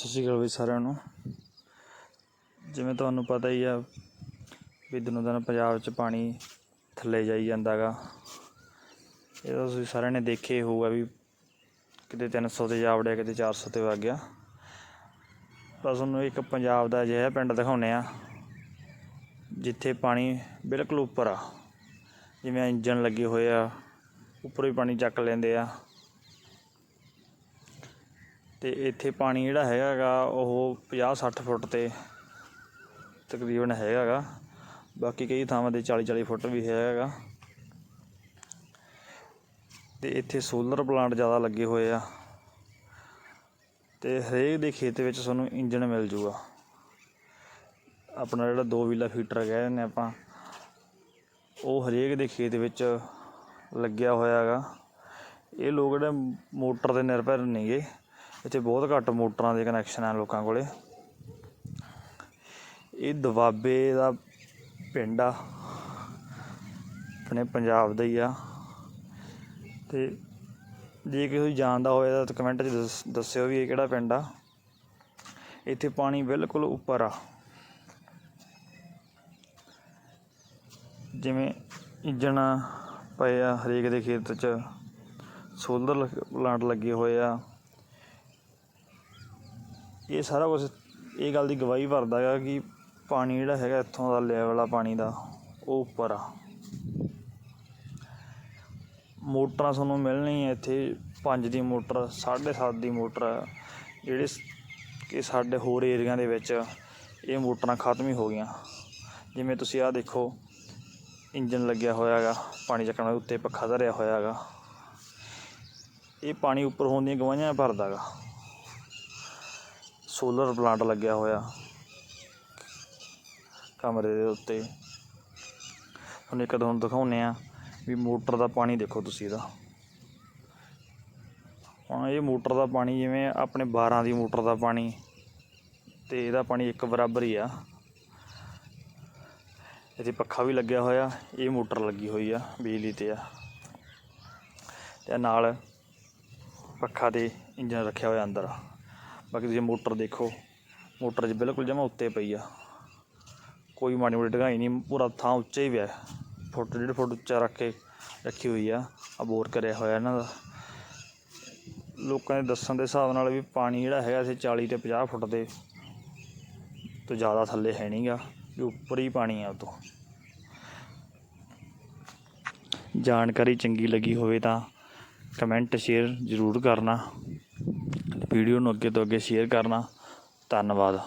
ਸਤਿ ਸ਼੍ਰੀ ਅਕਾਲ ਵੀ ਸਾਰਿਆਂ ਨੂੰ। ਜਿਵੇਂ ਤੁਹਾਨੂੰ ਪਤਾ ਹੀ ਆ ਵੀ ਦਿਨੋਂ ਦਿਨ ਪੰਜਾਬ 'ਚ ਪਾਣੀ ਥੱਲੇ ਜਾਈ ਜਾਂਦਾ ਗਾ। ਇਹ ਤਾਂ ਤੁਸੀਂ ਸਾਰਿਆਂ ਨੇ ਦੇਖਿਆ ਹੋਊਗਾ ਵੀ ਕਿਤੇ 300 ਤੇ ਜਾ ਵੜਿਆ, ਕਿਤੇ 400 ਤੇ ਵਗ ਗਿਆ। ਬਸ ਤੁਹਾਨੂੰ ਇੱਕ ਪੰਜਾਬ ਦਾ ਅਜਿਹਾ ਪਿੰਡ ਦਿਖਾਉਂਦੇ ਆ, ਜਿੱਥੇ ਪਾਣੀ ਬਿਲਕੁਲ ਉੱਪਰ ਆ। ਜਿਵੇਂ ਇੰਜਨ ਲੱਗੇ ਹੋਏ ਆ, ਉੱਪਰੋਂ ਹੀ ਪਾਣੀ ਚੱਕ ਲੈਂਦੇ ਆ। ਅਤੇ ਇੱਥੇ ਪਾਣੀ ਜਿਹੜਾ ਹੈਗਾ ਗਾ ਉਹ 50 60 ਫੁੱਟ ਤੇ ਤਕਰੀਬਨ ਹੈਗਾ ਗਾ ਬਾਕੀ ਕਈ ਥਾਵਾਂ ਤੇ 40 40 ਫੁੱਟ ਵੀ ਹੈਗਾ ਗਾ ਤੇ ਇੱਥੇ ਸੋਲਰ ਪਲਾਂਟ ਜ਼ਿਆਦਾ ਲੱਗੇ ਹੋਏ ਆ। ਅਤੇ ਹਰੇਕ ਦੇ ਖੇਤ ਵਿੱਚ ਤੁਹਾਨੂੰ ਇੰਜਣ ਮਿਲ ਜੂਗਾ। ਆਪਣਾ ਜਿਹੜਾ ਦੋ ਵੀਲਾ ਫੀਟਰ ਕਹਿ ਦਿੰਦੇ ਆਪਾਂ, ਉਹ ਹਰੇਕ ਦੇ ਖੇਤ ਵਿੱਚ ਲੱਗਿਆ ਹੋਇਆ ਹੈਗਾ ਇਹ ਲੋਕ ਜਿਹੜੇ ਮੋਟਰ ਤੇ ਨਿਰਭਰ ਨੇਗੇ ਇੱਥੇ ਬਹੁਤ ਘੱਟ ਮੋਟਰਾਂ ਦੇ ਕਨੈਕਸ਼ਨ ਆ ਲੋਕਾਂ ਕੋਲੇ। ਇਹ ਦਵਾਬੇ ਦਾ ਪਿੰਡ ਆ। ਆਪਣੇ ਪੰਜਾਬ ਦਾ ਹੀ ਆ। ਤੇ ਜੇ ਕੋਈ ਜਾਣਦਾ ਹੋਵੇ ਤਾਂ ਕਮੈਂਟ 'ਚ ਦੱਸ- ਦੱਸਿਓ ਵੀ ਇਹ ਕਿਹੜਾ ਪਿੰਡ ਆ। ਇੱਥੇ ਪਾਣੀ ਬਿਲਕੁਲ ਉੱਪਰ ਆ। ਜਿਵੇਂ ਇੰਜਣ ਪਏ ਆ ਹਰੇਕ ਦੇ ਖੇਤ 'ਚ। ਸੋਲਰ ਪਲਾਂਟ ਲੱਗੇ ਹੋਏ ਆ। ਇਹ ਸਾਰਾ ਕੁਝ ਇਹ ਗੱਲ ਦੀ ਗਵਾਹੀ ਭਰਦਾ ਹੈਗਾ ਕਿ ਪਾਣੀ ਜਿਹੜਾ ਹੈਗਾ ਇੱਥੋਂ ਦਾ ਲੈਵਲ ਆ ਪਾਣੀ ਦਾ, ਉਹ ਉੱਪਰ ਆ। ਮੋਟਰਾਂ ਤੁਹਾਨੂੰ ਮਿਲਣੀਆਂ ਇੱਥੇ 5 ਦੀ ਮੋਟਰ 7.5 ਦੀ ਮੋਟਰ ਜਿਹੜੇ ਕਿ ਸਾਡੇ ਹੋਰ ਏਰੀਆ ਦੇ ਵਿੱਚ ਇਹ ਮੋਟਰਾਂ ਖਤਮ ਹੀ ਹੋ ਗਈਆਂ। ਜਿਵੇਂ ਤੁਸੀਂ ਆਹ ਦੇਖੋ, ਇੰਜਨ ਲੱਗਿਆ ਹੋਇਆ ਹੈਗਾ, ਪਾਣੀ ਚੱਕਣ ਵਾਲੇ ਉੱਤੇ ਪੱਖਾ ਧਰਿਆ ਹੋਇਆ ਹੈਗਾ। ਇਹ ਪਾਣੀ ਉੱਪਰ ਹੋਣ ਦੀਆਂ ਗਵਾਹੀਆਂ ਭਰਦਾ ਹੈਗਾ। ਸੋਲਰ ਪਲਾਂਟ ਲੱਗਿਆ ਹੋਇਆ। ਕਮਰੇ ਦੇ ਉੱਤੇ। ਹੁਣ ਇੱਕ ਤੁਹਾਨੂੰ ਦਿਖਾਉਂਦੇ ਆ ਵੀ ਮੋਟਰ ਦਾ ਪਾਣੀ ਦੇਖੋ ਤੁਸੀਂ ਇਹਦਾ। ਹੁਣ ਇਹ ਮੋਟਰ ਦਾ ਪਾਣੀ ਜਿਵੇਂ ਆਪਣੇ 12 ਦੀ ਮੋਟਰ ਦਾ ਪਾਣੀ ਤੇ ਇਹਦਾ ਪਾਣੀ ਇੱਕ ਬਰਾਬਰ ਹੀ ਆ। ਇੱਥੇ ਪੱਖਾ ਵੀ ਲੱਗਿਆ ਹੋਇਆ, ਇਹ ਮੋਟਰ ਲੱਗੀ ਹੋਈ ਆ, ਬਿਜਲੀ ਤੇ ਆ। ਤੇ ਨਾਲ ਪੱਖਾ ਤੇ ਇੰਜਨ ਰੱਖਿਆ ਹੋਇਆ ਅੰਦਰ। ਬਾਕੀ ਤੁਸੀਂ ਮੋਟਰ ਦੇਖੋ। ਮੋਟਰ 'ਚ ਬਿਲਕੁਲ ਜਮਾ ਉੱਤੇ ਪਈ ਆ। ਕੋਈ ਮਾੜੀ ਮੋਟੀ ਢਗਾਈ ਨਹੀਂ, ਪੂਰਾ ਥਾਂ ਉੱਚਾ ਹੀ ਪਿਆ। ਫੁੱਟ, ਡੇਢ ਫੁੱਟ ਉੱਚਾ ਰੱਖ ਕੇ ਰੱਖੀ ਹੋਈ ਆ। ਆ ਬੋਰ ਕਰਿਆ ਹੋਇਆ ਇਹਨਾਂ ਦਾ। ਲੋਕਾਂ ਦੇ ਦੱਸਣ ਦੇ ਹਿਸਾਬ ਨਾਲ ਵੀ ਪਾਣੀ ਜਿਹੜਾ ਹੈਗਾ ਸੀ 40 ਤੇ 50 ਫੁੱਟ ਦੇ ਤੋਂ ਜ਼ਿਆਦਾ ਥੱਲੇ ਹੈ ਨਹੀਂਗਾ ਵੀ ਉੱਪਰ ਹੀ ਪਾਣੀ ਆ ਉਹ ਤੋਂ। ਜਾਣਕਾਰੀ ਚੰਗੀ ਲੱਗੀ ਹੋਵੇ ਤਾਂ ਕਮੈਂਟ, ਸ਼ੇਅਰ ਜ਼ਰੂਰ ਕਰਨਾ। ਵੀਡੀਓ ਨੂੰ ਅੱਗੇ ਤੋਂ ਅੱਗੇ ਸ਼ੇਅਰ ਕਰਨਾ। ਧੰਨਵਾਦ।